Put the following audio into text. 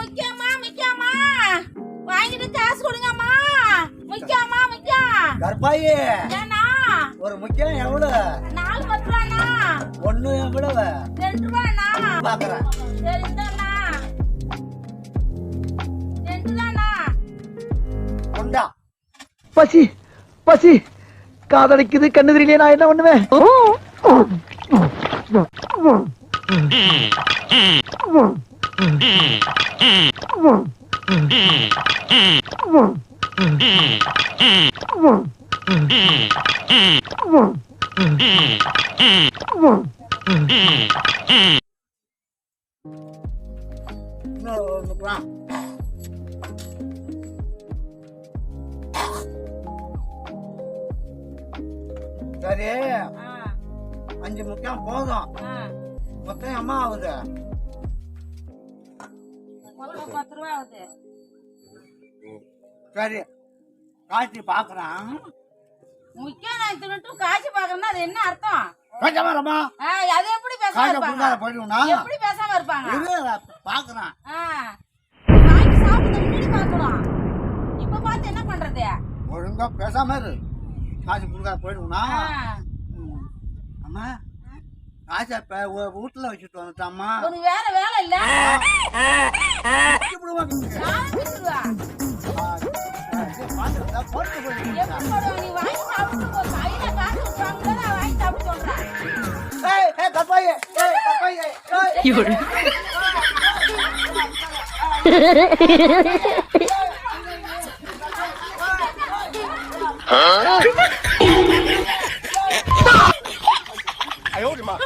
முக்கியமா முக்கியமா? வாங்கிட்டு காசு கொடுங்கம்மா. முக்கியமா முக்கியம் கருப்பாயி ஏன்னா ஒரு முக்கியம் எவ்வளவு? நாலு பத்து ரூபாண்ணா ஒண்ணு எவ்வளவு? ரெண்டு ரூபாண்ணா பாக்குறேன். சரி இந்தாண்ணா ரெண்டு தாண்ணா கொண்டா. பசி பசி. காதடிக்குது கண்ணு தெரியலையே நான் என்ன பண்ணுவேன். சரி. அஞ்சு முக்கியம் போதும். மொத்தம் அம்மா ஆகுது? மொத்தம் பத்து ரூபா ஆகுது. சரி. காய்ச்சி பாக்குறேன். முக்கியம் நான் தின்னுட்டு காய்ச்சி பார்க்கணும்னா அது என்ன அர்த்தம்? கொஞ்சமா ரமா ஆ, அது எப்படி பேசாம காய்ச்ச இருப்பாங்க? போயிடுவோம்னா. எப்படி பேசாம இருப்பாங்க? இரு பாக்குறேன். வாங்கி சாப்பிட்டு முன்னாடி இப்ப பார்த்து என்ன பண்றது? ஒழுங்கா பேசாம இரு. காய்ச்சி ஆ, ம். அம்மா காய்ச்ச வீட்டுல வச்சுட்டு வந்துட்டாம்மா. உனக்கு வேற வேலை இல்ல. 有人。哎呦我的妈！